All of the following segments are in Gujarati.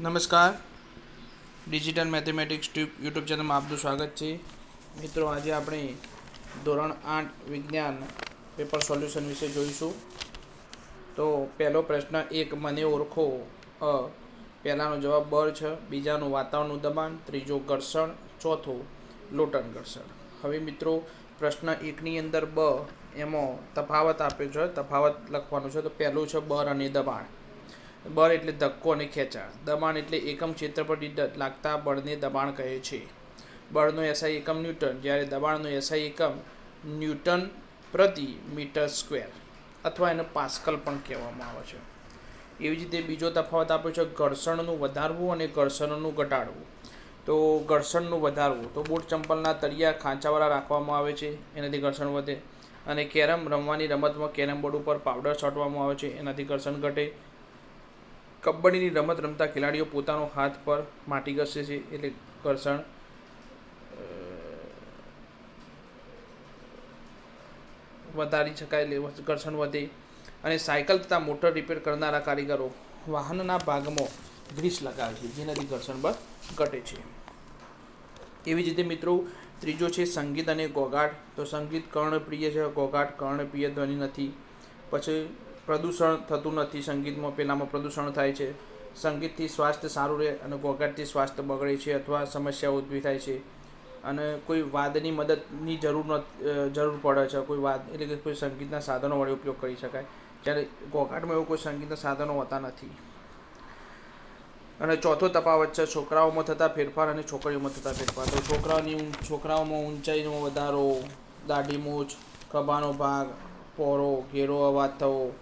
નમસ્કાર. ડિજિટલ મેથેમેટિક્સ ટ્યુબ યુટ્યુબ ચેનલમાં આપનું સ્વાગત છે. મિત્રો, આજે આપણે ધોરણ આઠ વિજ્ઞાન પેપર સોલ્યુશન વિશે જોઈશું. તો પહેલો પ્રશ્ન એક, મને ઓળખો. અ, પહેલાંનો જવાબ બળ છે. બીજાનું, વાતાવરણનું દબાણ. ત્રીજો, ઘર્ષણ. ચોથો, લોટન ઘર્ષણ. હવે મિત્રો, પ્રશ્ન એકની અંદર બ, એમાં તફાવત આપ્યો છે. તફાવત લખવાનું છે. તો પહેલું છે બળ અને દબાણ. બળ એટલે ધક્કો અને ખેંચાણ. દબાણ એટલે એકમ ક્ષેત્ર લાગતા બળને દબાણ કહે છે. બળનો એસઆઈ એકમ ન્યૂટન, જ્યારે દબાણનો એસઆઈ એકમ ન્યૂટન પ્રતિ મીટર સ્ક્વેર અથવા એને પાસ્કલ પણ કહેવામાં આવે છે. એવી જ રીતે બીજો તફાવત આપ્યો છે ઘર્ષણનું વધારવું અને ઘર્ષણનું ઘટાડવું. તો ઘર્ષણનું વધારવું, તો બૂટ ચંપલના તળિયા ખાંચાવાળા રાખવામાં આવે છે, એનાથી ઘર્ષણ વધે. અને કેરમ રમવાની રમતમાં કેરમ બોર્ડ ઉપર પાવડર છાંટવામાં આવે છે, એનાથી ઘર્ષણ ઘટે. કબડ્ડીની રમત રમતા ખેલાડીઓ પોતાનો હાથ પર માટી ઘસે છે એટલે ઘર્ષણ વધારી શકાય એટલે ઘર્ષણ વધે અને સાયકલ તથા મોટર રિપેર કરનારા કારીગરો વાહનના ભાગમાં ગ્રીસ લગાવે છે જેનાથી ઘર્ષણ બળ ઘટે છે. એવી જ રીતે મિત્રો, ત્રીજો છે સંગીત અને ઘોઘાટ તો સંગીત કર્ણપ્રિય છે ઘોઘાટ કર્ણપ્રિય ધ્વનિ નથી. પછી પ્રદૂષણ થતું નથી, સંગીતમાં પહેલામાં પ્રદૂષણ થાય છે. સંગીતથી સ્વાસ્થ્ય સારું રહે અને ઘોઘાટથી સ્વાસ્થ્ય બગડે છે અથવા સમસ્યાઓ ઊભી થાય છે. અને કોઈ વાદની મદદની જરૂર જરૂર પડે છે. કોઈ વાદ એટલે કે કોઈ સંગીતના સાધનો વડે ઉપયોગ કરી શકાય. જ્યારે ઘોઘાટમાં એવું કોઈ સંગીતના સાધનો હોતા નથી. અને ચોથો તફાવત છે, છોકરાઓમાં થતા ફેરફાર અને છોકરીઓમાં થતા ફેરફાર. તો છોકરાઓની છોકરાઓમાં ઊંચાઈનો વધારો, દાઢી મૂછ ખભાનો ભાગ, પોરો, ઘેરો અવાજ થવો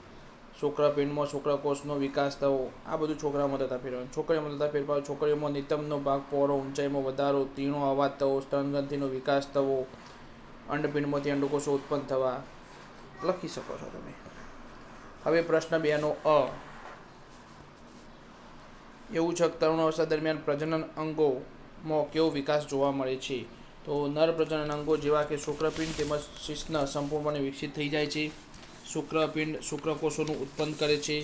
શુક્રપિંડમાં શુક્રકોષનો વિકાસ થવો, આ બધું છોકરાઓમાં થતા ફેરફાર છોકરીઓમાં થતા ફેરફાર, છોકરીઓમાં નિતંબનો ભાગ પહોળો ઊંચાઈમાં વધારો, તીણો અવાજ થવો સ્તનગ્રંથિનો વિકાસ થવો, અંડપિંડમાંથી અંડકોષો ઉત્પન્ન થવા. લખી શકો છો તમે. હવે પ્રશ્ન બેનો અ. એવું છે તરુણાવસ્થા દરમિયાન પ્રજનન અંગોમાં કેવો વિકાસ જોવા મળે છે? તો નર પ્રજનન અંગો જેવા કે શુક્રપિંડ તેમજ શિશ્ન સંપૂર્ણપણે વિકસિત થઈ જાય છે. શુક્રપિંડ શુક્રકોષોનું ઉત્પન્ન કરે છે.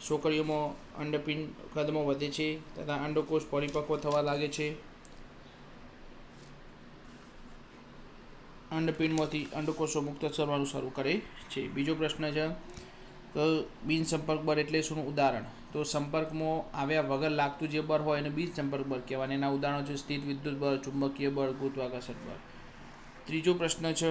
છોકરીઓમાં અંડપિંડ કદમાં વધે છે તથા અંડકોષ પરિપક્વ થવા લાગે છે. અંડપિંડમાંથી અંડકોષો મુક્ત થવાનું શરૂ કરે છે. બીજો પ્રશ્ન છે, તો બિનસંપર્ક બળ એટલે શું ઉદાહરણ? તો સંપર્કમાં આવ્યા વગર લાગતું જે બળ હોય એને બિનસંપર્ક બળ કહેવાય એના ઉદાહરણો છે, સ્થિત વિદ્યુત બળ, ચુંબકીય બળ, ગુરુત્વાકર્ષણ બળ. ત્રીજો પ્રશ્ન છે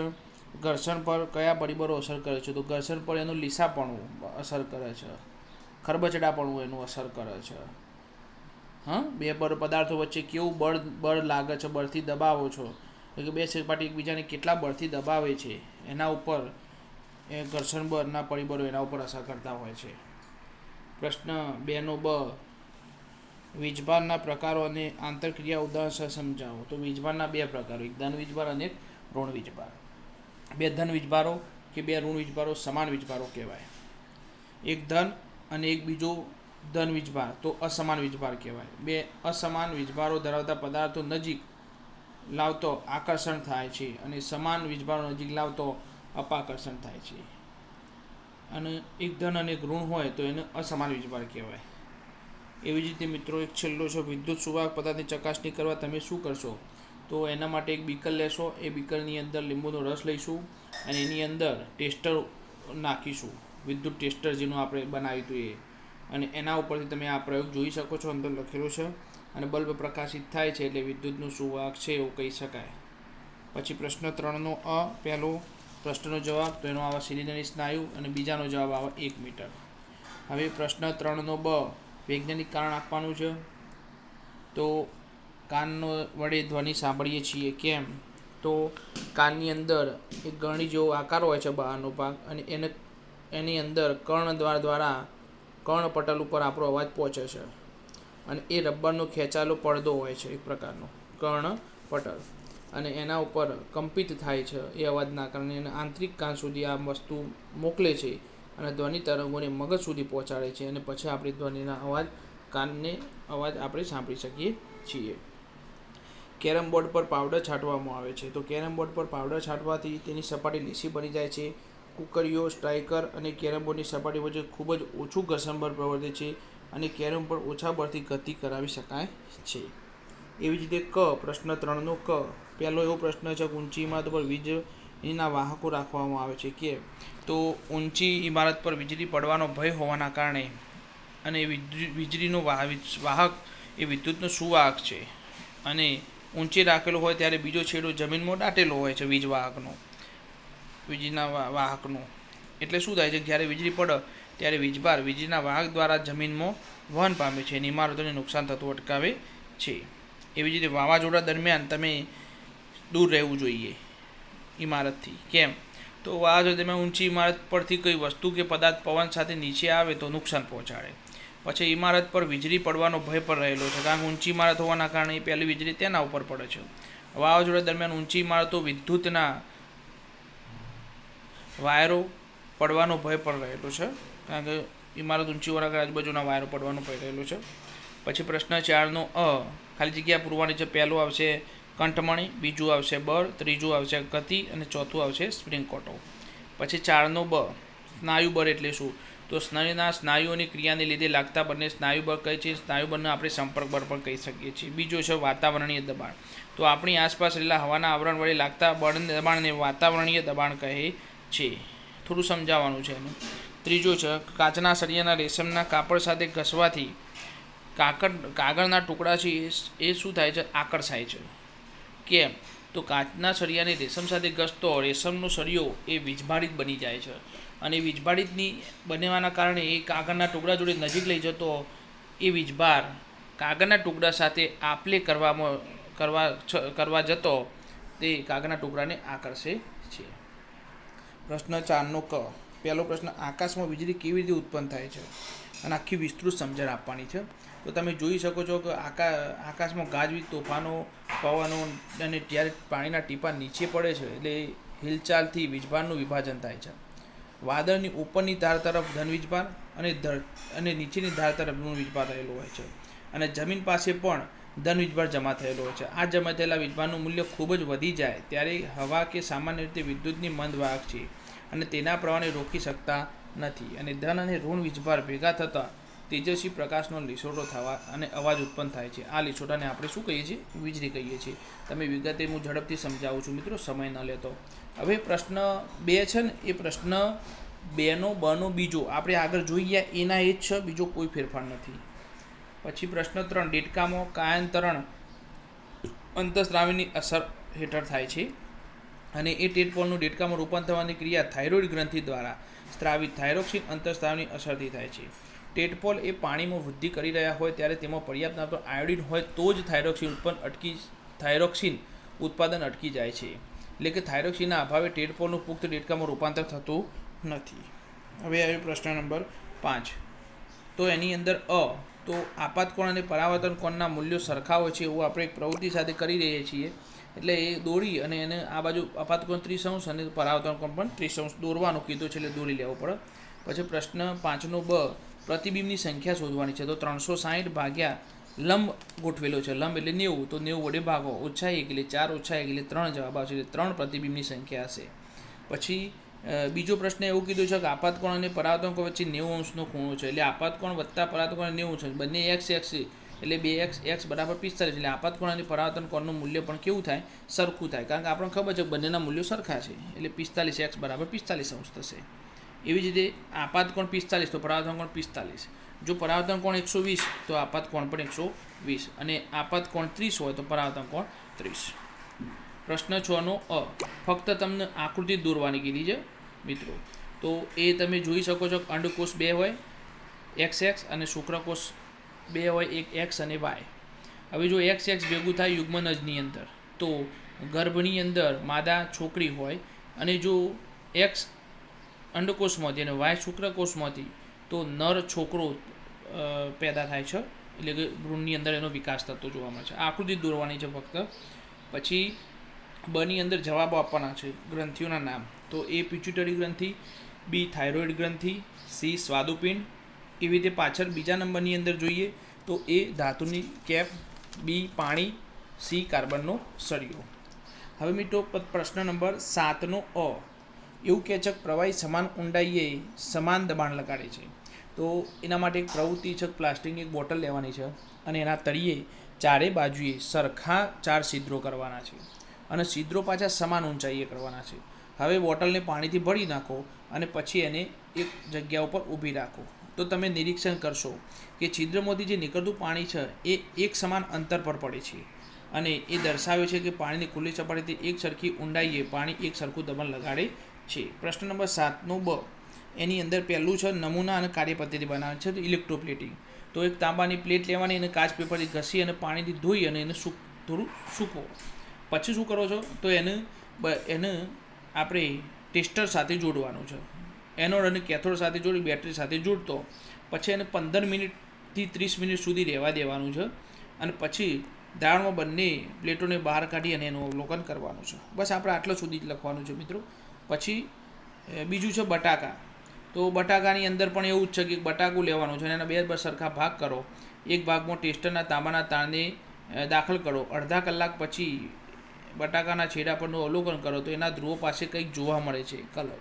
ઘર્ષણ પર કયા પરિબળો અસર કરે છે? તો ઘર્ષણ પર એનું લીસાપણું અસર કરે છે. ખરબચડાપણું એનું અસર કરે છે. હા? બે બળ પદાર્થો વચ્ચે કેવું બળ બળ લાગે છે? બળથી દબાવો છો? કે બે સપાટી એકબીજાને કેટલા બળથી દબાવે છે? એના ઉપર એ ઘર્ષણ બળના પરિબળો એના ઉપર અસર કરતા હોય છે. પ્રશ્ન બેનો બ. વીજભારના પ્રકારો અને આંતરક્રિયા ઉદાહરણ સમજાવો. તો વીજભારના બે પ્રકારો. એક ધન વીજભાર અને ઋણ વીજભાર બે ધન વીજભારો કે બે ઋણ વીજભારો સમાન વીજભારો કહેવાય. એક ધન અને એક બીજો ધન વીજભાર, તો અસમાન વીજભાર કહેવાય. બે અસમાન વીજભારો ધરાવતા પદાર્થો નજીક લાવતો આકર્ષણ થાય છે અને સમાન વીજભારો નજીક લાવતો અપાકર્ષણ થાય છે. અને એક ધન અને એક ઋણ હોય તો એને અસમાન વીજભાર કહેવાય. એવી જ રીતે મિત્રો, એક છેલ્લો છે, વિદ્યુત સુવાહક પદાર્થની ચકાસણી કરવા તમે શું કરશો? તો એના માટે એક બીકર લેશો. એ બીકરની અંદર લીંબુનો રસ લઈશું અને એની અંદર ટેસ્ટર નાખીશું. વિદ્યુત ટેસ્ટર જેનું આપણે બનાવ્યું હતું એ. અને એના ઉપરથી તમે આ પ્રયોગ જોઈ શકો છો, અંદર લખેલો છે. અને બલ્બ પ્રકાશિત થાય છે એટલે વિદ્યુતનું સુવાહક છે એવું કહી શકાય. પછી પ્રશ્ન ત્રણનો અ, પહેલો પ્રશ્નનો જવાબ, તો એનો આવે સિલિન્ડરી સ્નાયુ અને બીજાનો જવાબ આવે એક મીટર. હવે પ્રશ્ન ત્રણનો બ, વૈજ્ઞાનિક કારણ આપવાનું છે. તો કાનનો વડે ધ્વનિ સાંભળીએ છીએ. કેમ? તો કાનની અંદર એક ગરણી જેવો આકાર હોય છે બહારનો ભાગ અને એને, એની અંદર કર્ણ દ્વાર દ્વારા કર્ણપટલ ઉપર આપણો અવાજ પહોંચે છે. અને એ રબરનો ખેંચાયેલો પડદો હોય છે એક પ્રકારનો કર્ણપટલ અને એના ઉપર કંપિત થાય છે એ અવાજના કારણે એને આંતરિક કાન સુધી આ વસ્તુ મોકલે છે અને ધ્વનિ તરંગોને મગજ સુધી પહોંચાડે છે અને પછી આપણી ધ્વનિના અવાજ, કાનને અવાજ આપણે સાંભળી શકીએ છીએ. કેરમ બોર્ડ પર પાવડર છાંટવામાં આવે છે. તો કેરમ બોર્ડ પર પાવડર છાંટવાથી તેની સપાટી લીસી બની જાય છે. કુકરીઓ, સ્ટ્રાઇકર અને કેરમ બોર્ડની સપાટી વચ્ચે ખૂબ જ ઓછું ઘસણભર પ્રવર્તે છે અને કેરમ પર ઓછા બળથી ગતિ કરાવી શકાય છે. એવી જ રીતે ક, પ્રશ્ન ત્રણનો ક. પહેલો એવો પ્રશ્ન છે કે ઊંચી ઇમારત પર વીજળીના વાહકો રાખવામાં આવે છે કે? તો ઊંચી ઇમારત પર વીજળી પડવાનો ભય હોવાના કારણે અને વીજળીનો વાહ- વાહક એ વિદ્યુતનો સુવાહક છે અને ઊંચે રાખેલો હોય ત્યારે બીજો છેડો જમીનમાં દાટેલો હોય છે વીજ વાહકનો. વીજળીના વાહકનો. એટલે શું થાય છે? જ્યારે વીજળી પડે, ત્યારે વીજભાર વીજળીના વાહક દ્વારા જમીનમાં વહન પામે છે અને ઇમારતોને નુકસાન થતું અટકાવે છે. એવી જ રીતે વાવાઝોડા દરમિયાન તમે દૂર રહેવું જોઈએ ઇમારતથી. કેમ? તો વાવાઝોડા દરમિયાન ઊંચી ઇમારત પરથી કોઈ વસ્તુ કે પદાર્થ પવન સાથે નીચે આવે તો નુકસાન પહોંચાડે. પછી ઇમારત પર વીજળી પડવાનો ભય પણ રહેલો છે, કારણ કે ઊંચી ઇમારત હોવાના કારણે પહેલી વીજળી તેના ઉપર પડે છે. વાવાઝોડા દરમિયાન ઊંચી ઇમારતો વિદ્યુતના વાયરો પડવાનો ભય પણ રહેલો છે, કારણ કે ઇમારત ઊંચી હોવાના આજુબાજુના વાયરો પડવાનો ભય રહેલો છે. પછી પ્રશ્ન ચારનો અ, ખાલી જગ્યા પૂરવાની છે પહેલું આવશે કંઠમણી, બીજું આવશે બળ, ત્રીજું આવશે ગતિ અને ચોથું આવશે સ્પ્રિંગ કોટો. પછી ચારનો બ, સ્નાયુ બળ એટલે શું? તો સ્નાયુના સ્નાયુઓની ક્રિયાને લીધે લાગતા બંને સ્નાયુ બળ કહે છે. સ્નાયુ બળને આપણે સંપર્ક બળ પણ કહી શકીએ છીએ. બીજો છે વાતાવરણીય દબાણ. તો આપણી આસપાસ રહેલા હવાના આવરણ વડે લાગતા બળ દબાણને વાતાવરણીય દબાણ કહે છે. થોડું સમજાવવાનું છે એનું. ત્રીજો છે, કાચના સળિયાના રેશમના કાપડ સાથે ઘસવાથી કાકડ, કાગળના ટુકડા છે એ શું થાય છે? આકર્ષાય છે. કેમ? તો કાચના સળિયાને રેશમ સાથે ઘસતો રેશમનો સળિયો એ વીજભારિત બની જાય છે. અને વીજભારિતની બનવાના કારણે એ કાગળના ટુકડા જોડે નજીક લઈ જતો એ વીજભાર કાગળના ટુકડા સાથે આપલે કરવામાં, કરવા કરવા જતો તે કાગળના ટુકડાને આકર્ષે છે. પ્રશ્ન ચારનો ક. પહેલો પ્રશ્ન, આકાશમાં વીજળી કેવી રીતે ઉત્પન્ન થાય છે? અને આખી વિસ્તૃત સમજણ આપવાની છે. તો તમે જોઈ શકો છો કે આકા, આકાશમાં ગાજવીજ, તોફાનો, પવનો અને ત્યારે પાણીના ટીપા નીચે પડે છે એટલે હિલચાલથી વીજભારનું વિભાજન થાય છે. વાદળની ઉપરની ધાર તરફ ધન વીજભાર અને ધર, અને નીચેની ધાર તરફ ઋણ વીજભાર રહેલો હોય છે. અને જમીન પાસે પણ ધન વીજભાર જમા થયેલો હોય છે. આ જમા થયેલા વીજભારનું મૂલ્ય ખૂબ જ વધી જાય ત્યારે હવા કે સામાન્ય રીતે વિદ્યુતની મંદ વાહક છે અને તેના પ્રવાહને રોકી શકતા નથી. અને ધન અને ઋણ વીજભાર ભેગા થતાં તેજસ્વી પ્રકાશનો લીસોટો થવા અને અવાજ ઉત્પન્ન થાય છે. આ લીસોટાને આપણે શું કહીએ છીએ? વીજળી કહીએ છીએ. તમે વિગતે હું ઝડપથી સમજાવું છું. મિત્રો, સમય ન લેતો. હવે પ્રશ્ન બે છે ને, એ પ્રશ્ન બેનો, બનો, બીજો. આપણે આગળ જોઈ ગયા, એના એ જ છે, બીજો કોઈ ફેરફાર નથી. પછી પ્રશ્ન ત્રણ દેડકામાં કાયાંતરણ, અંતસ્ત્રાવીની અસર હેઠળ થાય છે. અને એ ટેટપોલનું ડેટકામાં રૂપાંતર થવાની ક્રિયા થાઇરોઇડ ગ્રંથિ દ્વારા સ્ત્રાવિત થાઇરોક્સિન અંતસ્ત્રાવની અસરથી થાય છે. ટેટપોલ એ પાણીમાં વૃદ્ધિ કરી રહ્યા હોય ત્યારે તેમાં પર્યાપ્ત માત્રામાં આયોડિન હોય તો જ થાઇરોક્સિન ઉત્પન્ન અટકી, થાઇરોક્સિન ઉત્પાદન અટકી જાય છે. એટલે કે થાઇરોક્સિનના અભાવે ટેડપોલનું પુખ્ત દેડકામાં રૂપાંતર થતું નથી. હવે આવ્યો પ્રશ્ન નંબર પાંચ. તો એની અંદર અ, તો આપાતકોણ અને પરાવર્તન કોણના મૂલ્યો સરખા હોય છે એવું આપણે એક પ્રવૃત્તિ સાથે કરી રહીએ છીએ. એટલે એ દોરી અને એને આ બાજુ આપાતકોણ ત્રીસ અંશ અને પરાવર્તન કોણ પણ અંશ દોરવાનું કીધું છે એટલે દોરી લેવો પડે. પછી પ્રશ્ન પાંચનો બ, પ્રતિબિંબની સંખ્યા શોધવાની છે. તો ત્રણસો સાહીઠ ભાગ્યા લંબ ગોઠવેલો છે. લંબ એટલે નેવું. તો નેવું વડે ભાગો. ઓછા એક એટલે ચાર ઓછા એક એટલે ત્રણ જવાબ આવશે. એટલે ત્રણ પ્રતિબિંબની સંખ્યા હશે. પછી બીજો પ્રશ્ન એવું કીધું છે કે આપાતકોણ અને પરાતકો વચ્ચે નેવું અંશનો ખૂણો છે. એટલે આપાતકોણ વત્તા પરાવર્તન નેવું છે. બંને એક્સ એક્સ એટલે બે એક્સ એક્સ બરાબર પિસ્તાલીસ. એટલે આપાતકોણ અને પરાવર્તન મૂલ્ય પણ કેવું થાય? સરખું થાય. કારણ કે આપણને ખબર છે બંનેના મૂલ્યો સરખા છે. એટલે પિસ્તાલીસ એક્સ બરાબર પિસ્તાલીસ અંશ થશે. એવી જ રીતે આપાત કોણ પિસ્તાલીસ તો પરાવર્તન કોણ પિસ્તાલીસ. જો પરાવર્તન કોણ એકસો વીસ, તો આપાત કોણ પણ એકસો વીસ. અને આપાત કોણ ત્રીસ હોય, તો પરાવર્તન કોણ ત્રીસ. પ્રશ્ન છનો અ. ફક્ત તમને આકૃતિ દોરવાની કીધી છે, મિત્રો. તો એ તમે જોઈ શકો છો, અંડકોષ બે હોય, એક્સ એક્સ અને શુક્રકોષ બે હોય, એક એક્સ અને વાય. હવે જો એક્સ એક્સ ભેગું થાય યુગ્મનજની અંદર, તો ગર્ભની અંદર માદા છોકરી હોય, અને જો એક્સ અંડકોષમાંથી અને વાય શુક્રકોષમાંથી તો નર છોકરો પેદા થાય છે. એટલે કે ભ્રૂણની અંદર એનો વિકાસ થતો જોવા મળે છે. આકૃતિ દોરવાની છે ફક્ત. પછી બની અંદર જવાબો આપવાના છે ગ્રંથિઓના નામ. તો એ પિચ્યુટરી ગ્રંથિ, બી થાઇરોઇડ ગ્રંથિ, સી સ્વાદુપિંડ. એવી રીતે પાછળ બીજા નંબરની અંદર જોઈએ તો એ ધાતુની કેપ, બી પાણી, સી કાર્બનનો સળિયો. હવે મિત્રો પ્રશ્ન નંબર સાતનો અ. એવું કહે છે કે પ્રવાહી સમાન ઊંડાઈએ સમાન દબાણ લગાડે છે. તો એના માટે એક પ્રવૃત્તિ છે પ્લાસ્ટિકની એક બોટલ લેવાની છે અને એના તળિયે ચારે બાજુએ સરખા ચાર છિદ્રો કરવાના છે અને છિદ્રો પાછા સમાન ઊંચાઈએ કરવાના છે. હવે બોટલને પાણીથી ભરી નાખો અને પછી એને એક જગ્યા ઉપર ઊભી રાખો. તો તમે નિરીક્ષણ કરશો કે છિદ્રમાંથી જે નીકળતું પાણી છે એ એક સમાન અંતર પર પડે છે અને એ દર્શાવે છે કે પાણીની ખુલ્લી સપાટીથી એક સરખી ઊંડાઈએ પાણી એક સરખું દબાણ લગાડે છે. પ્રશ્ન નંબર સાતનો બ. એની અંદર પહેલું છે નમૂના અને કાર્યપદ્ધતિ બનાવે છે ઇલેક્ટ્રોપ્લેટિંગ. તો એક તાંબાની પ્લેટ લેવાની અને કાચ પેપરથી ઘસી અને પાણીથી ધોઈ અને એને સૂક, થોડું સૂકવો. પછી શું કરો છો? તો એને એને આપણે ટેસ્ટર સાથે જોડવાનું છે. એનોડ અને કેથોડ સાથે જોડી, બેટરી સાથે જોડતો. પછી એને પંદર મિનિટથી ત્રીસ મિનિટ સુધી રહેવા દેવાનું છે. અને પછી દાળમાં બંને પ્લેટોને બહાર કાઢી અને એનું અવલોકન કરવાનું છે. બસ આપણે આટલા સુધી જ લખવાનું છે મિત્રો. પછી બીજું છે બટાકા. તો બટાકાની અંદર પણ એવું જ છે કે બટાકું લેવાનું છે અને એના બે સરખા ભાગ કરો. એક ભાગમાં ટેસ્ટરના તાંબાના તાણને દાખલ કરો. અડધા કલાક પછી બટાકાના છેડા પરનું અવલોકન કરો તો એના ધ્રુવો પાસે કંઈક જોવા મળે છે, કલર.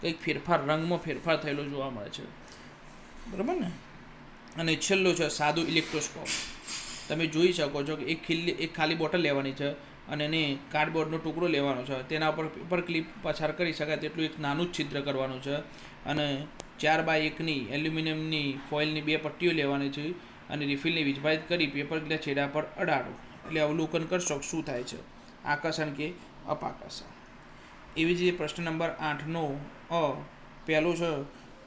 કંઈક ફેરફાર, રંગમાં ફેરફાર થયેલો જોવા મળે છે. બરાબર ને? અને છેલ્લો છે સાદું ઇલેક્ટ્રોસ્કોપ. તમે જોઈ શકો છો કે એક ખીલ્લી, એક ખાલી બોટલ લેવાની છે. અને એને કાર્ડબોર્ડનો ટુકડો લેવાનો છે. તેના ઉપર પેપર ક્લિપ પસાર કરી શકાય તેટલું એક નાનું જ છિદ્ર કરવાનું છે. અને ચાર બાય એકની એલ્યુમિનિયમની ફોઇલની બે પટ્ટીઓ લેવાની છે અને રિફિલને વિભાજિત કરી પેપર ગ્લાસ છેડા પર અડાડો. એટલે અવલોકન કરશો શું થાય છે? આકર્ષણ કે અપાકર્ષણ? એવી જ રીતે પ્રશ્ન નંબર આઠનો, અ, પહેલો છે,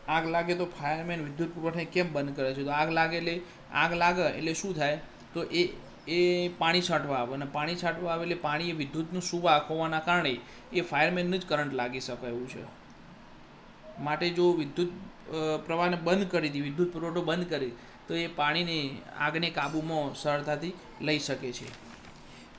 આગ લાગે તો ફાયરમેન વિદ્યુત પુરવઠાને કેમ બંધ કરે છે? તો આગ લાગે એટલે, આગ લાગે એટલે શું થાય? તો એ એ પાણી છાંટવા આવે અને પાણી છાંટવા આવે એટલે પાણી એ વિદ્યુતનું સુવાહક હોવાના કારણે એ ફાયરમેનને જ કરંટ લાગી શકે એવું છે. માટે જો વિદ્યુત પ્રવાહને બંધ કરી દી, વિદ્યુત પુરવઠો બંધ કરી, તો એ પાણીને આગને કાબૂમાં સરળતાથી લઈ શકે છે.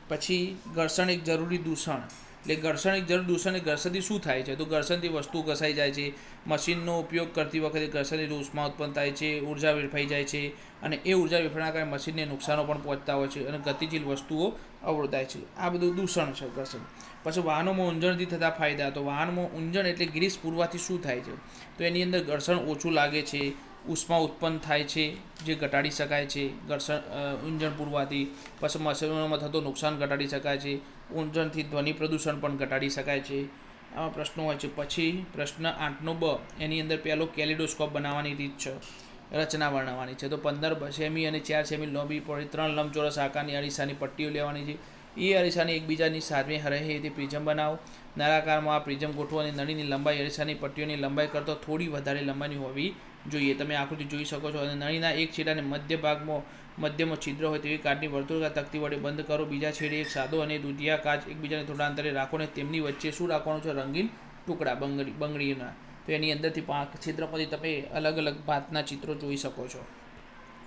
પછી ઘર્ષણ એક જરૂરી દૂષણ. એટલે ઘર્ષણ એક દૂષણની ઘર્ષણથી શું થાય છે? તો ઘર્ષણથી વસ્તુ ઘસાઈ જાય છે, મશીનનો ઉપયોગ કરતી વખતે ઘર્ષણથી ઉષ્મા ઉત્પન્ન થાય છે, ઊર્જા વેડફાઈ જાય છે અને એ ઊર્જા વેડફાના કારણે મશીનને નુકસાનો પણ પહોંચતા હોય છે અને ગતિશીલ વસ્તુઓ અવરોધાય છે. આ બધું દૂષણ છે, ઘર્ષણ. પછી વાહનોમાં ઊંજણથી થતા ફાયદા. તો વાહનમાં ઊંજણ એટલે ગ્રીસ પૂરવાથી શું થાય છે? તો એની અંદર ઘર્ષણ ઓછું લાગે છે, ઉષ્મા ઉત્પન્ન થાય છે, જે ઘટાડી શકાય છે, ઘર્ષણ ઊંજણ પૂરવાથી. પછી મશીનોમાં થતો નુકસાન ઘટાડી શકાય છે. ઊંજણથી ધ્વનિ પ્રદૂષણ પણ ઘટાડી શકાય છે. આવા પ્રશ્નો હોય છે. પછી પ્રશ્ન આઠનો બ. એની અંદર પહેલો કેલિડોસ્કોપ બનાવવાની રીત છે. રચના વર્ણવવાની છે. તો પંદર સેમી અને ચાર સેમી લોંબી પડી ત્રણ લંબચોરસ આકારની અરીસાની પટ્ટીઓ લેવાની છે. એ અરીસાને એકબીજાની સામે હરે તે પ્રિઝમ બનાવો. નળાકારમાં આ પ્રિઝમ ગોઠવો અને નળીની લંબાઈ અરીસાની પટ્ટીઓની લંબાઈ કરતાં થોડી વધારે લંબાઈની હોવી જોઈએ. તમે આકૃતિ જોઈ શકો છો. અને નળીના એક છેડાને મધ્ય ભાગમાં મધ્યમાં છિદ્ર હોય તેવી કાચની વર્તુળાકાર તકતી વડે બંધ કરો. બીજા છેડે એક સાદો અને દુધિયા કાચ એકબીજાને થોડા અંતરે રાખો અને તેમની વચ્ચે શું રાખવાનું છે? રંગીન ટુકડા બંગડી, બંગડીના. તો એની અંદરથી પાંચ છિદ્રમાંથી તમે અલગ અલગ ભાતના ચિત્રો જોઈ શકો છો.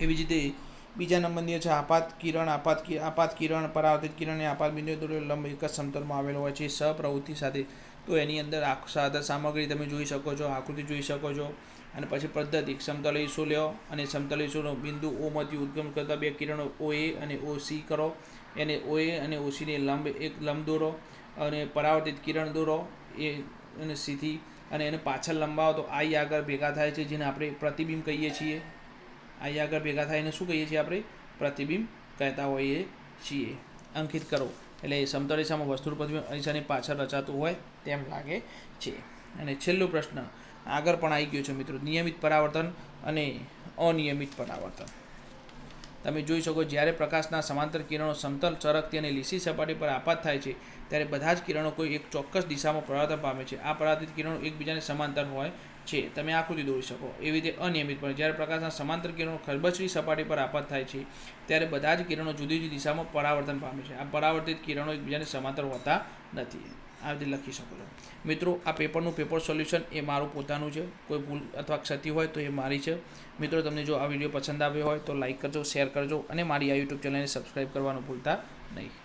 એવી જ રીતે બીજા નંબરની છે આપાત કિરણ. આપાત આપાત કિરણ, પરાવર્તિત કિરણ અને આપાત બિંદુ લંબ એક જ સમતલમાં આવેલો હોય છે સપ્રવૃત્તિ સાથે. તો એની અંદર આખ સાધન સામગ્રી તમે જોઈ શકો છો, આકૃતિ જોઈ શકો છો. અને પછી પદ્ધતિ, સમતલ ઈસુ લ્યો અને સમતલ ઈસુનો બિંદુ ઓમાંથી ઉદ્ગમ કરતા બે કિરણો ઓ એ અને ઓ સી કરો. એને ઓ એ અને ઓ સીને લંબ એક લંબ દોરો અને પરાવર્તિત કિરણ દોરો એ અને સીથી અને એને પાછળ લંબાવો. તો આઈ આગળ ભેગા થાય છે જેને આપણે પ્રતિબિંબ કહીએ છીએ. આઈ આગળ ભેગા થાય એને શું કહીએ છીએ આપણે? પ્રતિબિંબ કહેતા હોઈએ છીએ. અંકિત કરો. એટલે સમતળ રેખામાં વસ્તુ પ્રતિબિંબ અરીસાની પાછળ રચાતું હોય તેમ લાગે છે. અને છેલ્લો પ્રશ્ન આગળ પણ આવી ગયો છે મિત્રો. નિયમિત પરાવર્તન અને અનિયમિત પરાવર્તન. તમે જોઈ શકો જ્યારે પ્રકાશના સમાંતર કિરણો સમતલ ચરકતી અને લીસી સપાટી પર આપાત થાય છે, ત્યારે બધા જ કિરણો કોઈ એક ચોક્કસ દિશામાં પરાવર્તન પામે છે. આ પરાવર્તિત કિરણો એકબીજાને સમાંતર હોય છે. તમે આકૃતિ દોરી શકો. એવી રીતે અનિયમિત પણ. જ્યારે પ્રકાશના સમાંતર કિરણો ખરબચડી સપાટી પર આપાત થાય છે, ત્યારે બધા જ કિરણો જુદી જુદી દિશામાં પરાવર્તન પામે છે. આ પરાવર્તિત કિરણો એકબીજાને સમાંતર હોતા નથી. આ રીતે લખી શકો છો. મિત્રો, આ પેપરનું પેપર સોલ્યુશન એ મારું પોતાનું છે. કોઈ ભૂલ અથવા ક્ષતિ હોય તો એ મારી છે. મિત્રો, તમને જો આ વીડિયો પસંદ આવ્યો હોય તો લાઇક કરજો શેર કરજો અને મારી આ યુટ્યુબ ચેનલને સબસ્ક્રાઈબ કરવાનું ભૂલતા નહીં.